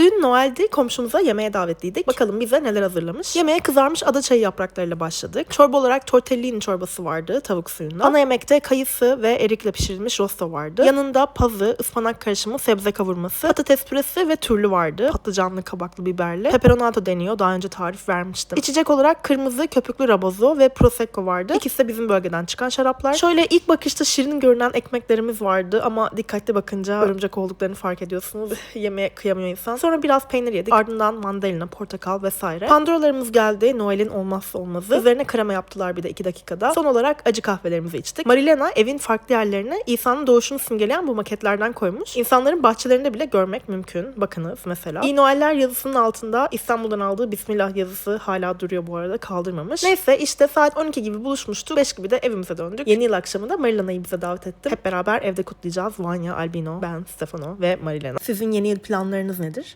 Dün Noel'di komşumuza yemeğe davetliydik. Bakalım bize neler hazırlamış. Yemeğe kızarmış ada çayı yapraklarıyla başladık. Çorba olarak tortellini çorbası vardı tavuk suyunda. Ana yemekte kayısı ve erikle pişirilmiş rosto vardı. Yanında pazı, ıspanak karışımı, sebze kavurması, patates püresi ve türlü vardı. Patlıcanlı, kabaklı, biberli. Peperonato deniyor. Daha önce tarif vermiştim. İçecek olarak kırmızı köpüklü rabozo ve prosecco vardı. İkisi de bizim bölgeden çıkan şaraplar. Şöyle ilk bakışta şirin görünen ekmeklerimiz vardı ama dikkatli bakınca örümcek olduklarını fark ediyorsunuz. Yemeğe kıyamıyor insan. Sonra biraz peynir yedik. Ardından mandalina, portakal vesaire. Pandoralarımız geldi. Noel'in olmazsa olmazı. Üzerine krema yaptılar bir de 2 dakikada. Son olarak acı kahvelerimizi içtik. Marilena evin farklı yerlerine İsa'nın doğuşunu simgeleyen bu maketlerden koymuş. İnsanların bahçelerinde bile görmek mümkün. Bakınız mesela. İyi Noeller yazısının altında İstanbul'dan aldığı Bismillah yazısı hala duruyor bu arada kaldırmamış. Neyse işte saat 12 gibi buluşmuştuk. 5 gibi de evimize döndük. Yeni yıl akşamında Marilena'yı bize davet ettim. Hep beraber evde kutlayacağız. Vanya, Albino, ben, Stefano ve Marilena. Sizin yeni yıl planlarınız nedir?